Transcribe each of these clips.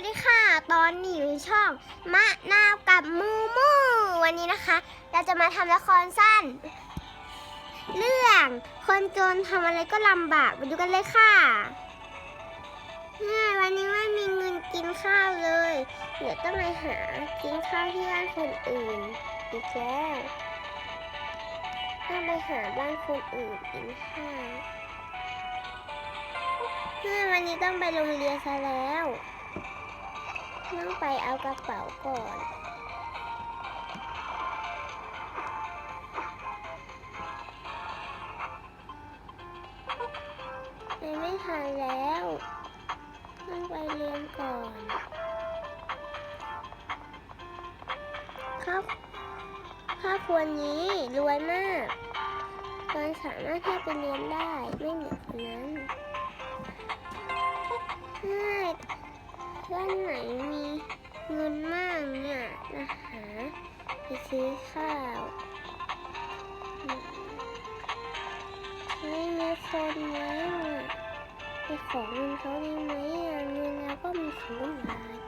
วัสดีค่ะ ตอนนี้อยู่ช่องมะนาวกับมูมู วันนี้นะคะ เราจะมาทำละครสั้น เรื่องคนจนทำอะไรก็ลำบากไปดูกันเลยค่ะเนี่ยวันนี้ไม่มีเงินกินข้าวเลย เดี๋ยวต้องไปหากินข้าวที่บ้านคนอื่นอีกแล้วต้องไปหาบ้านคนอื่นกินข้าวเมื่อวันนี้ต้องไปโรงเรียนซะแล้ว ต้องไปเอากระเป๋าก่อนไปไม่ทันแล้วต้องไปเรียนก่อนครอบครอบครัวนี้รวยมากตอนสามารถที่จะไปเรียนได้ไม่เหมือนคนนั้นใช่ร้านไหนมี ไปซื้อข้าวไม่มีคนแล้วอะไปขอเงินเขาได้ไหมเงินเราก็มีศูนย์บาท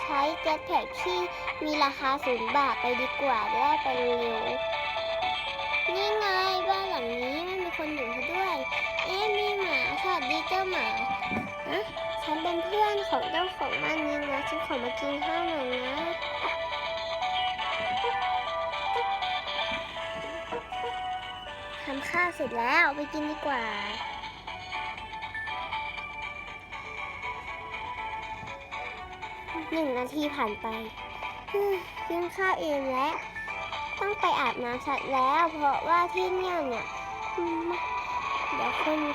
ใช้เจ็ตแพ็กที่มีราคาศูนย์บาทไปดีกว่าจะได้ไปเร็ว ของเจ้าของบ้านนี้นะฉันขอมากินข้าวหน่อยนะ ทำข้าวเสร็จแล้วไปกินดีกว่า หนึ่งนาทีผ่านไปกินข้าวเองแล้ว ต้องไปอาบน้ำสัตว์แล้ว เพราะว่าที่เนี่ยเนี่ยเดี๋ยวคนเดี๋ย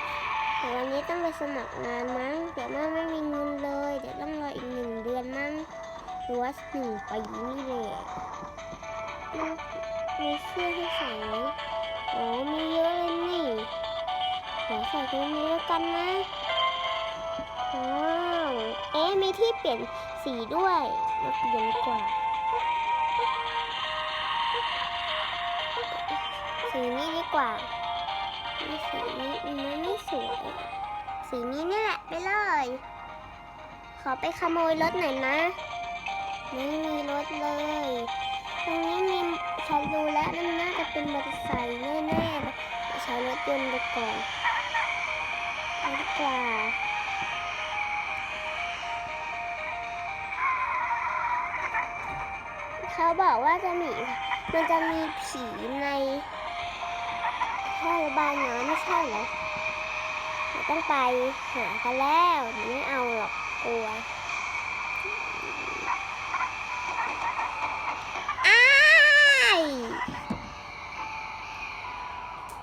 ววันนี้ต้องไปสมัครงานมั้งเดี๋ยวแม่ไม่มีเงินเลย เดี๋ยวต้องรออีกหนึ่งเดือนมั้งหรือว่าหนึ่งปีนี่แหละอืมมีเสื้อให้ใส่ไหมโอ้มีเยอะเลยนี่ขอใส่ตัวนี้แล้วกันนะว้าวเอ๊ะมีที่เปลี่ยนสีด้วยมาเปลี่ยนกว่าสีนี้ดีกว่า นี่สีนี้มันไม่สวย สีนี้นี่แหละไปเลย ขอไปขโมยรถหน่อยนะ ไม่มีรถเลย ตรงนี้มีฉันดูแล้วมันน่าจะเป็นมอเตอร์ไซค์แน่ๆใช้รถยนต์ไปก่อนไปดีกว่าเขาบอกว่าจะมีมันจะมีผีใน ท่อระบายนนะไม่ใช่เหรอต้องไปหากันแล้ว ไม่เอาหรอกกลัว